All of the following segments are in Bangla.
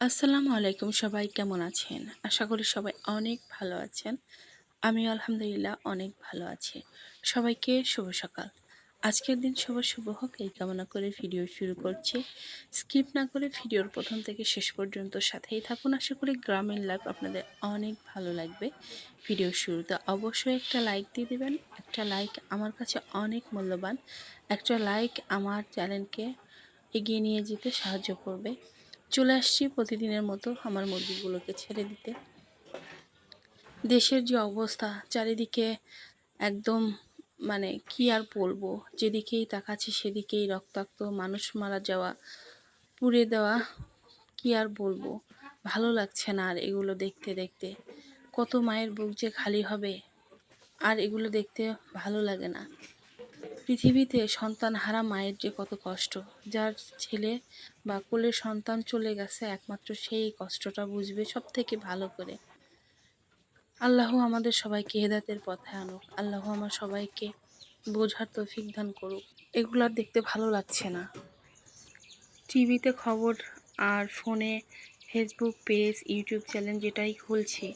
আসসালামু আলাইকুম সবাই, কেমন আছেন? আশা করি সবাই অনেক ভালো আছেন। আমি আলহামদুলিল্লাহ অনেক ভালো আছি। সবাইকে শুভ সকাল। আজকের দিন সবার শুভ হোক, এই কামনা করে ভিডিও শুরু করছি। স্কিপ না করে ভিডিওর প্রথম থেকে শেষ পর্যন্ত সাথেই থাকুন। আশা করি গ্রামীণ লাইফ আপনাদের অনেক ভালো লাগবে ভিডিও শুরুতে। অবশ্যই একটা লাইক দিয়ে দেবেন। একটা লাইক আমার কাছে অনেক মূল্যবান। একটা লাইক আমার চ্যানেলকে এগিয়ে নিয়ে যেতে সাহায্য করবে। চলে আসছি প্রতিদিনের মতো আমার মুরগিগুলোকে ছেড়ে দিতে। দেশের যে অবস্থা, চারিদিকে একদম মানে কি আর বলব, যেদিকেই তাকাচ্ছি সেদিকেই রক্তাক্ত মানুষ মারা যাওয়া, পুড়ে দেওয়া, কি আর বলব, ভালো লাগছে না আর এগুলো দেখতে দেখতে। কত মায়ের বুক যে খালি হবে, আর এগুলো দেখতে ভালো লাগে না। পৃথিবীতে সন্তান হারা মায়ের যে কত কষ্ট, যার ছেলে বা কোলের সন্তান চলে গেছে, একমাত্র সেই কষ্টটা বুঝবে সব থেকে ভালো করে। আল্লাহ আমাদের সবাইকে হেদাতের পথে আনুক। আল্লাহ আমার সবাইকে বোঝার তৌফিক দান করুক। এগুলো আর দেখতে ভালো লাগছে না। টিভিতে খবর আর ফোনে ফেসবুক পেজ, ইউটিউব চ্যানেল যেটাই খুলছি,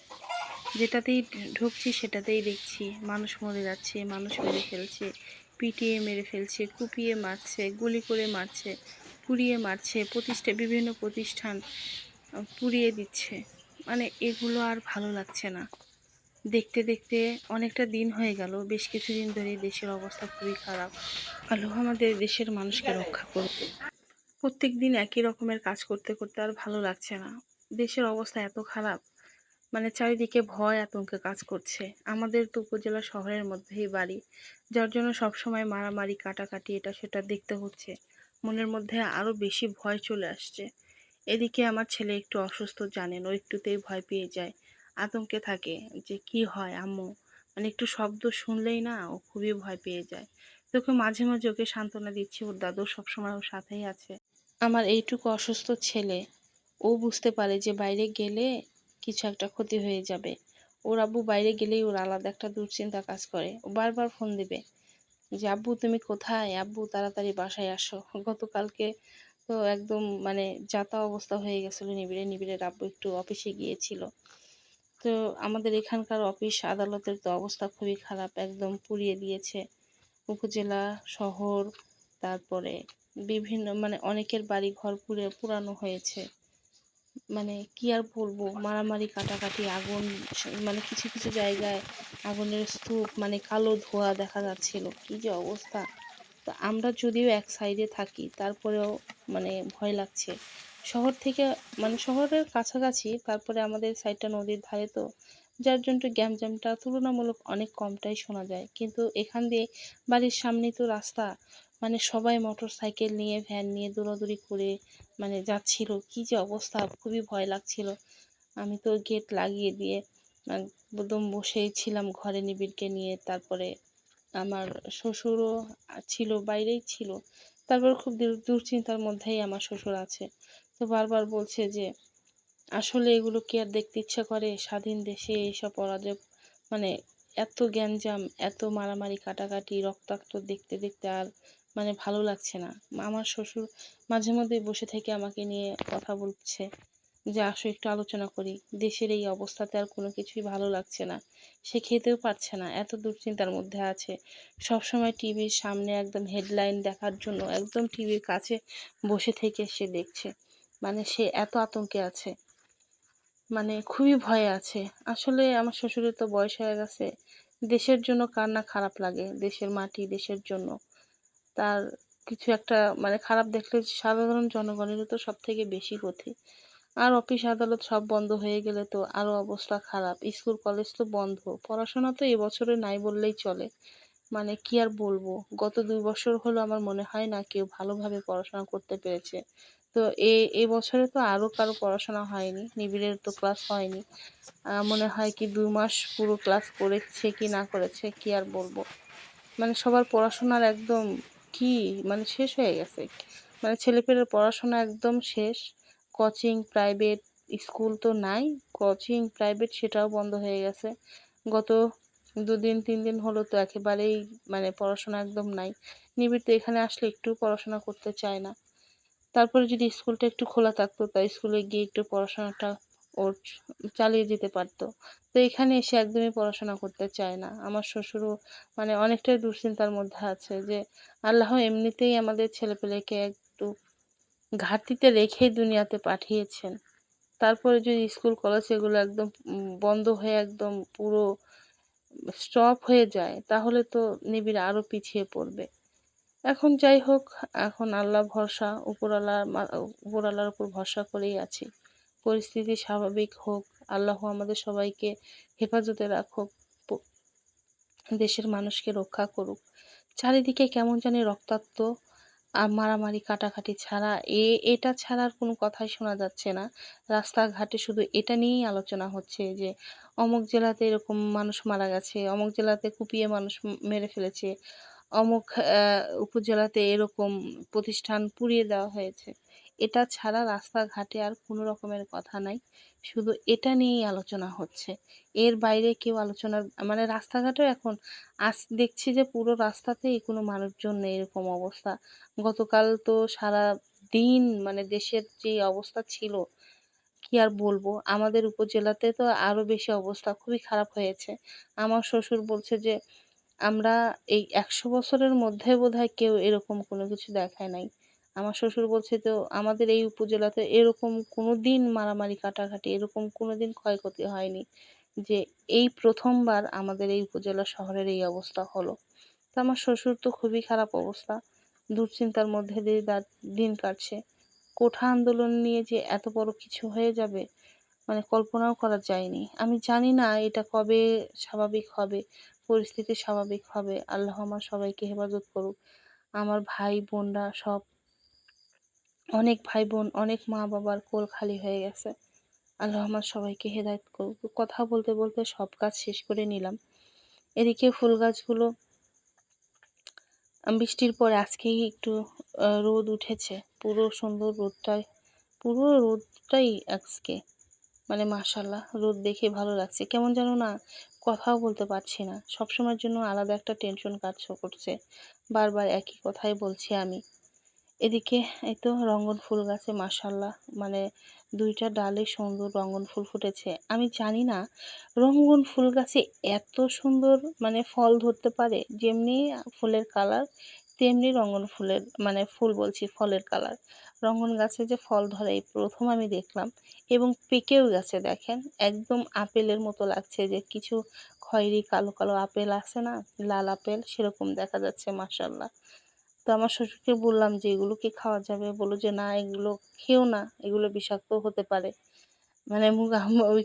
যেটাতেই ঢুকছি সেটাতেই দেখছি। মানুষ মরে যাচ্ছে, মানুষ মেরে ফেলছে। পিটিয়ে মেরে ফেলছে, কুপিয়ে মারছে, গুলি করে মারছে, পুড়িয়ে মারছে, প্রতিষ্ঠা, বিভিন্ন প্রতিষ্ঠান পুড়িয়ে দিচ্ছে। মানে এগুলো আর ভালো লাগছে না। দেখতে দেখতে অনেকটা দিন হয়ে গেল, বেশ কিছুদিন ধরে দেশের অবস্থা খুবই খারাপ। আল্লাহ আমাদের দেশের মানুষকে রক্ষা করবে প্রত্যেক দিন একই রকমের কাজ করতে করতে আর ভালো লাগছে না। দেশের অবস্থা এত খারাপ। মানে চারিদিকে ভয়, আতঙ্কে কাজ করছে। আমাদের তো উপজেলা শহরের মধ্যেই বাড়ি। যার জন্য সবসময় মারামারি, কাটাকাটি, এটা সেটা দেখতে হচ্ছে। মনের মধ্যে আরও বেশি ভয় চলে আসছে। এদিকে আমার ছেলে একটু অসুস্থ, জানেন, ও একটুতেই ভয় পেয়ে যায়। আতঙ্কে থাকে যে কি হয়, আম্মু? মানে একটু শব্দ শুনলেই না ও খুবই ভয় পেয়ে যায়। তোকে মাঝে মাঝে ওকে সান্ত্বনা দিচ্ছি, ওর দাদু সবসময় ওর সাথেই আছে। আমার এইটুকু অসুস্থ ছেলে, ও বুঝতে পারে যে বাইরে গেলে কিছু একটা ক্ষতি হয়ে যাবে। ওর আব্বু বাইরে গেলেই ওর আলাদা একটা দুশ্চিন্তা কাজ করে। ও বারবার ফোন দিবে যে, আব্বু, তুমি কোথায়? আব্বু, তাড়াতাড়ি বাসায় আসো। গতকালকে তো একদম মানে যাতা অবস্থা হয়ে গেছিল নিবিড়ে। নিবিড়ের আব্বু একটু অফিসে গিয়েছিল। তো আমাদের এখানকার অফিস আদালতের তো অবস্থা খুবই খারাপ, একদম পুড়িয়ে দিয়েছে। উপজেলা, শহর, তারপরে বিভিন্ন মানে অনেকের বাড়ি ঘর পুড়ে পুরানো হয়েছে। মানে কি আর বলব? মারামারি, কাটাকাটি, আগুন মানে কিছু কিছু জায়গায় আগুনের স্তূপ মানে কালো ধোঁয়া দেখা যাচ্ছিল। কি যে অবস্থা! তো আমরা যদিও এক সাইডে থাকি, তারপরেও মানে ভয় লাগছে। শহর থেকে মানে শহরের কাছাকাছি, তারপরে আমাদের সাইডটা নদীর ধারে তো, যার জন্য গ্যামজামটা তুলনামূলক অনেক কমটাই শোনা যায়। কিন্তু এখান দিয়ে বাড়ির সামনেই তো রাস্তা মানে সবাই মোটর সাইকেল নিয়ে ভ্যান নিয়ে দৌড়াদৌড়ি করে মানে যাচ্ছিল। কি যে অবস্থা, খুবই ভয় লাগছিল। আমি তো গেট লাগিয়ে দিয়ে একদম বসেই ছিলাম ঘরে নিবিড়কে নিয়ে। তারপরে আমার শ্বশুরও ছিল, বাইরেই ছিল। তারপর খুব দুশ্চিন্তার মধ্যেই আমার শ্বশুর আছে। তো বারবার বলছে যে, আসলে এগুলো কি আর দেখতে ইচ্ছা করে? স্বাধীন দেশে এইসব পরাজয় মানে এত গ্যাঞ্জাম, এত মারামারি, কাটাকাটি, রক্তাক্ত দেখতে দেখতে আর মানে ভালো লাগছে না। আমার শ্বশুর মাঝে মধ্যেই বসে থেকে আমাকে নিয়ে কথা বলছে যে, আসো একটু আলোচনা করি। দেশের এই অবস্থাতে আর কোনো কিছুই ভালো লাগছে না। সে খেতেও পারছে না। এত দুশ্চিন্তার মধ্যে আছে। সবসময় টিভির সামনে একদম হেডলাইন দেখার জন্য একদম টিভির কাছে বসে থেকে সে দেখছে। মানে সে এত আতঙ্কে আছে। মানে খুবই ভয়ে আছে। আসলে আমার শ্বশুরের তো বয়স হয়ে গেছে। দেশের জন্য কার না খারাপ লাগে? দেশের মাটি দেশের জন্য। তার কিছু একটা মানে খারাপ দেখলে সাধারণ জনগণেরও তো সব থেকে বেশি ক্ষতি। আর অফিস আদালত সব বন্ধ হয়ে গেলে তো আরও অবস্থা খারাপ। স্কুল, কলেজ তো বন্ধ। পড়াশোনা তো এবছরে নাই বললেই চলে। মানে কি আর বলব? গত দুই বছর হলো আমার মনে হয় না কেউ ভালোভাবে পড়াশোনা করতে পেরেছে। তো এ এ বছরে তো আরও কারও পড়াশোনা হয়নি। নিবিড়ের তো ক্লাস হয়নি। মনে হয় কি দুই মাস পুরো ক্লাস করেছে কি না করেছে, কি আর বলব? মানে সবার পড়াশোনার একদম কি? মানে শেষ হয়ে গেছে। মানে ছেলেপেলের পড়াশোনা একদম শেষ। কোচিং, প্রাইভেট স্কুল তো নাই। কোচিং, প্রাইভেট সেটাও বন্ধ হয়ে গেছে। গত দুদিন তিন দিন হলো তো একেবারেই মানে পড়াশোনা একদম নাই। নিবিড় তো এখানে আসলে একটু পড়াশোনা করতে চায় না। তারপরে যদি স্কুলটা একটু খোলা থাকতো তা স্কুলে গিয়ে একটু পড়াশোনাটা ওর চালিয়ে যেতে পারতো। তো এখানে এসে একদমই পড়াশোনা করতে চায় না। আমার শ্বশুরও মানে অনেকটাই দুশ্চিন্তার মধ্যে আছে যে, আল্লাহ এমনিতেই আমাদের ছেলেপেলেকে একটু ঘাটতিতে রেখেই দুনিয়াতে পাঠিয়েছেন। তারপরে যদি স্কুল, কলেজ এগুলো একদম বন্ধ হয়ে একদম পুরো স্টপ হয়ে যায়, তাহলে তো নিবিড় আরও পিছিয়ে পড়বে। এখন যাই হোক, এখন আল্লাহ ভরসা, উপরওয়ালা উপরওয়ালার উপর ভরসা করেই আছি। পরিস্থিতি স্বাভাবিক হোক, আল্লাহ আমাদের সবাইকে হেফাজতে রাখুক দেশের মানুষকে রক্ষা করুক। চারিদিকে কেমন জানি রক্তাক্ত আর মারামারি, কাটাকাটি ছাড়া এ, এটা ছাড়ার কোনো কথাই শোনা যাচ্ছে না। রাস্তাঘাটে শুধু এটা নিয়েই আলোচনা হচ্ছে যে, অমুক জেলাতে এরকম মানুষ মারা গেছে, অমুক জেলাতে কুপিয়ে মানুষ মেরে ফেলেছে, অমুক উপজেলাতে এরকম প্রতিষ্ঠান পুড়িয়ে দেওয়া হয়েছে। এটা ছাড়া রাস্তাঘাটে আর কোনো রকমের কথা নাই। শুধু এটা নিয়েই আলোচনা হচ্ছে। এর বাইরে কেউ আলোচনার মানে রাস্তাঘাটেও এখন আজ দেখছি যে পুরো রাস্তাতেই কোনো মানুষজন নেই এরকম অবস্থা। গতকাল তো সারা দিন মানে দেশের যে অবস্থা ছিল, কি আর বলব? আমাদের উপজেলাতে তো আরও বেশি অবস্থা খুবই খারাপ হয়েছে। আমার শ্বশুর বলছে যে, আমরা এই একশো বছরের মধ্যে বোধহয় কেউ এরকম কোনো কিছু দেখায় নাই। আমার শ্বশুর বলছে তো আমাদের এই উপজেলাতে এরকম কোনো দিন মারামারি, কাটাকাটি, এরকম কোনো দিন ক্ষয়ক্ষতি হয়নি যে, এই প্রথমবার আমাদের এই উপজেলা শহরের এই অবস্থা হলো। তো আমার শ্বশুর তো খুবই খারাপ অবস্থা। দুশ্চিন্তার মধ্যে দিয়ে তার দিন কাটছে। কোঠা আন্দোলন নিয়ে যে এত বড় কিছু হয়ে যাবে মানে কল্পনাও করা যায়নি। আমি জানি না এটা কবে স্বাভাবিক হবে, পরিস্থিতি স্বাভাবিক হবে। আল্লাহ আমার সবাইকে হেফাজত করুক। আমার ভাই, বোনরা সব অনেক ভাই বোন অনেক মা বাবার কোল খালি হয়ে গেছে। আল্লাহ আমার সবাইকে হেদায়ত করুক। কথা বলতে বলতে সব কাজ শেষ করে নিলাম। এদিকে ফুল গাছগুলো বৃষ্টির পরে আজকেই একটু রোদ উঠেছে। পুরো সুন্দর রোদটাই, পুরো রোদটাই আজকে। মানে মাশাল্লাহ রোদ দেখে ভালো লাগছে। কেমন যেন না, কথাও বলতে পারছি না। সবসময়ের জন্য আলাদা একটা টেনশন কাজ করছে। বারবার একই কথাই বলছি আমি। এদিকে এই তো রঙ্গন ফুল গাছে মাশাল্লাহ মানে দুইটা ডালে সুন্দর রঙ্গন ফুল ফুটেছে। আমি জানি না রঙ্গন ফুল গাছে এত সুন্দর মানে ফল ধরতে পারে, যেমনি ফুলের কালার, তেমনি রঙ্গন ফুলের মানে ফুল বলছি ফলের কালার। রঙ্গন গাছে যে ফল ধরে, এই প্রথম আমি দেখলাম। এবং পেকেও গেছে, দেখেন, একদম আপেলের মতো লাগছে যে কিছু খয়েরি কালো কালো আপেল আছে না, লাল আপেল, সেরকম দেখা যাচ্ছে মাসাল্লাহ তো আমার শ্বশুরকে বললাম যে, এগুলো কি খাওয়া যাবে? বলল যে, না, এগুলো খেও না, এগুলো বিষাক্ত হতে পারে। মানে মুখ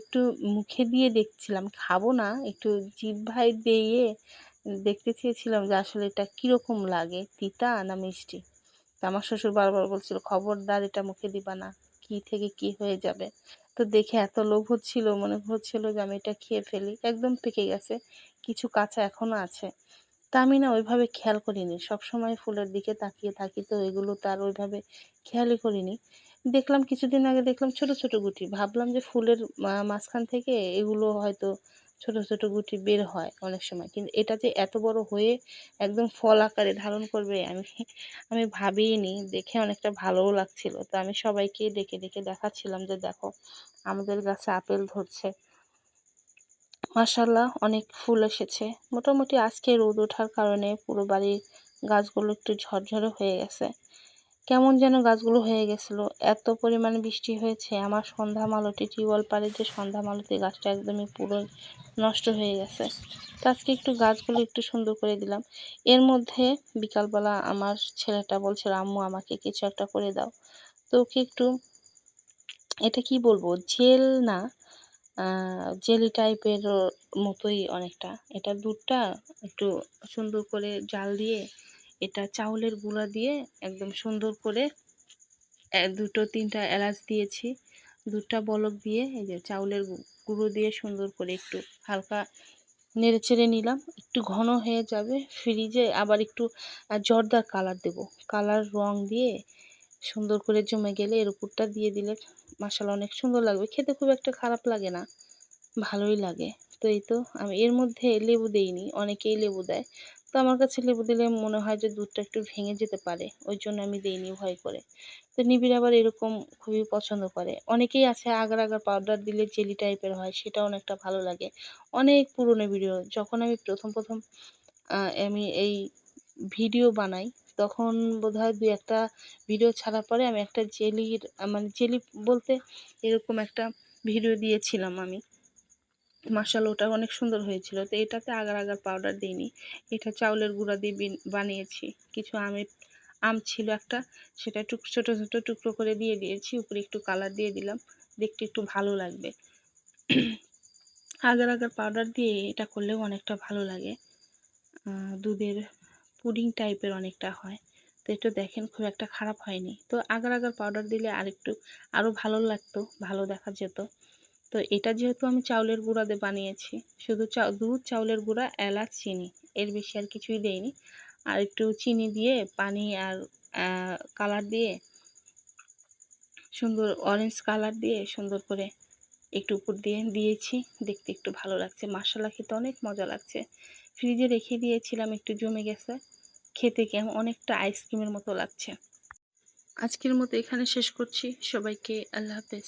একটু মুখে দিয়ে দেখছিলাম, খাব না, একটু জিভ ভাই দিয়ে দেখতে চেয়েছিলাম যে, আসলে এটা কীরকম লাগে, তিতা না মিষ্টি? তো আমার শ্বশুর বারবার বলছিল, খবরদার, এটা মুখে দিবা না, কি থেকে কি হয়ে যাবে? তো দেখে এত লোভ হচ্ছিল, মনে হচ্ছিল যে, আমি এটা খেয়ে ফেলি, একদম পেকে গেছে, কিছু কাঁচা এখনও আছে। তা আমি না ওইভাবে খেয়াল করিনি। সবসময় ফুলের দিকে তাকিয়ে থাকি তো এগুলো তার ওইভাবে খেয়ালই করিনি। দেখলাম কিছুদিন আগে দেখলাম ছোট ছোট গুটি। ভাবলাম যে ফুলের মাঝখান থেকে এগুলো হয়তো ছোট ছোট গুটি বের হয় অনেক সময়। কিন্তু এটা যে এত বড় হয়ে একদম ফল আকারে ধারণ করবে, আমি আমি ভাবিনি দেখে অনেকটা ভালোও লাগছিল। তো আমি সবাইকে ডেকে ডেকে দেখাচ্ছিলাম যে দেখো, আমাদের গাছে আপেল ধরছে। মাসাল্লাহ অনেক ফুল এসেছে। মোটামুটি আজকে রোদ ওঠার কারণে পুরো বাড়ির গাছগুলো একটু ঝরঝরে হয়ে গেছে। কেমন যেন গাছগুলো হয়ে গেছিল। এত পরিমাণে বৃষ্টি হয়েছে, আমার সন্ধ্যা মালতি টিউবওয়েল পাড়ে যে সন্ধ্যা মালতি গাছটা একদমই পুরো নষ্ট হয়ে গেছে। তো আজকে একটু গাছগুলো একটু সুন্দর করে দিলাম। এর মধ্যে বিকালবেলা আমার ছেলেটা বলছিল, আম্মু, আমাকে কিছু একটা করে দাও। তো ওকে একটু, এটা কি বলব? জেল না জেলি টাইপের মতোই অনেকটা। এটা দুধটা একটু সুন্দর করে জাল দিয়ে, এটা চাউলের গুঁড়া দিয়ে একদম সুন্দর করে দুটো তিনটা এলাচ দিয়েছি। দুধটা বলক দিয়ে এই যে চাউলের গুঁড়ো দিয়ে সুন্দর করে একটু হালকা নেড়ে চেড়ে নিলাম। একটু ঘন হয়ে যাবে। ফ্রিজে আবার একটু জর্দার কালার দেব। কালার রং দিয়ে সুন্দর করে জমে গেলে এর উপরটা দিয়ে দিলে মশালা অনেক সুন্দর লাগবে। খেতে খুব একটা খারাপ লাগে না। ভালোই লাগে। তো এই তো, আমি এর মধ্যে লেবু দেইনি, অনেকেই লেবু দেয়। তো আমার কাছে লেবু দিলে মনে হয় যে দুধটা একটু ভেঙে যেতে পারে, ওই জন্য আমি দিইনি ভয় করে। তো নিবিড় আবার এরকম খুবই পছন্দ করে। অনেকেই আছে আগার আগার পাউডার দিলে জেলি টাইপের হয় সেটা অনেকটা ভালো লাগে। অনেক পুরনো ভিডিও যখন আমি প্রথম প্রথম আমি এই ভিডিও বানাই তখন বোধ হয় দু একটা ভিডিও ছাড়ার পরে আমি একটা জেলির মানে জেলি বলতে এরকম একটা ভিডিও দিয়েছিলাম আমি। মার্শাল ওটা অনেক সুন্দর হয়েছিল। তো এটাতে আগার আগার পাউডার দিইনি। এটা চাউলের গুঁড়া দিয়ে বানিয়েছি। কিছু আমের, আম ছিল একটা, সেটা টুক ছোটো ছোটো টুকরো করে দিয়ে দিয়েছি। উপরে একটু কালার দিয়ে দিলাম। দেখতে একটু ভালো লাগবে। আগার আগার পাউডার দিয়ে এটা করলেও অনেকটা ভালো লাগে। দুধের পুডিং টাইপের অনেকটা হয়। তো একটু দেখেন খুব একটা খারাপ হয়নি। তো আগার আগার পাউডার দিলে আরেকটু আরও ভালো লাগতো, ভালো দেখা যেত। তো এটা যেহেতু আমি চাউলের গুঁড়া দিয়ে বানিয়েছি, শুধু চাউ, দুধ, চাউলের গুঁড়া, এলাচ, চিনি, এর বেশি আর কিছুই দেইনি। আর একটু চিনি দিয়ে পানি আর কালার দিয়ে, সুন্দর অরেঞ্জ কালার দিয়ে সুন্দর করে একটু উপর দিয়ে দিয়েছি। দেখতে একটু ভালো লাগছে। মশলা খেতে অনেক মজা লাগছে। ফ্রিজে রেখে দিয়েছিলাম, একটু জমে গেছে। খেতে কেমন অনেকটা আইসক্রিমের মতো লাগছে। আজকের মতো এখানে শেষ করছি। সবাইকে আল্লাহ হাফেজ।